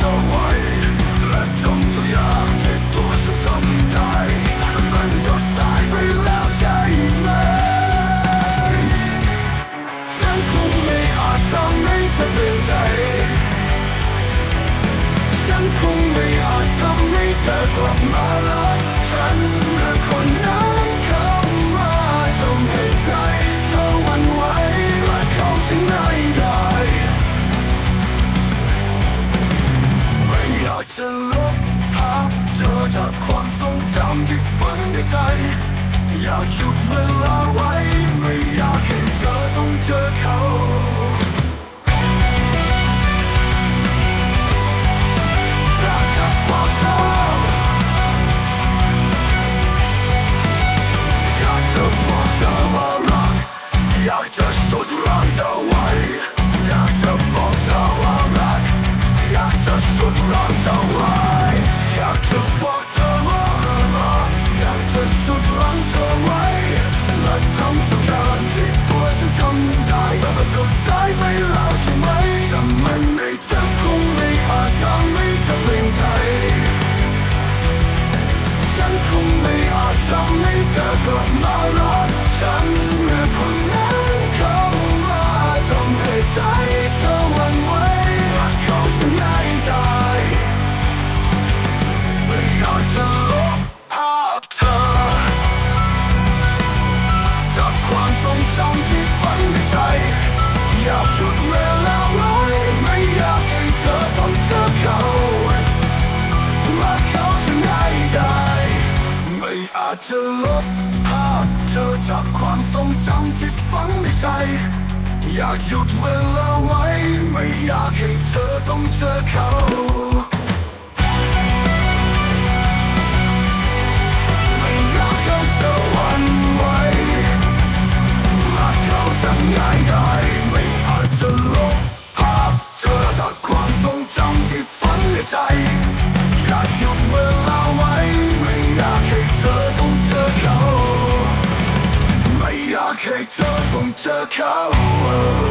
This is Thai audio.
จะไว้และจงทุยางที่ตัวฉันทำได้ถ้ามันก็สายไปแล้วใช่ไหมฉันคงไม่อาจทำให้เธอเปลี่ยนใจ ฉันคงไม่อาจทำให้เธอกลับมารัฉันและคน ที่ฝังในใจ อยากหยุดเวลาไว้ ไม่อยากให้เธอต้องเจอเขาอยากจะบอกเธออยากจะบอกเธอว่ารัก อยากจะสุดรักเธอไว้ อยากจะบอกเธอว่ารัก อยากจะสุดรักเธอไว้ ให้ใจเธอหวั่นไหวรักเขาจะง่ายได้ไม่อยากจะลบภาพเธอจากความทรงจำที่ฝังในใจ อยากหยุดเวลาไว้ไม่อยากให้เธอต้องเจอเขารักเขาจะง่ายได้ไม่อาจจะลบภาพเธอจากความทรงจำที่ฝังในใจ อยากหยุดเวลาไว้ ไม่อยากให้เธอต้องเจอเขาไม่อยากให้เธอวันไหวรักเขาจะง่ายได้ไม่อาจจะลบภาพเธอจากความทรงจำที่ฝังในใจอยากหยุดเวลา เคยเจอปุ่มเจอเขา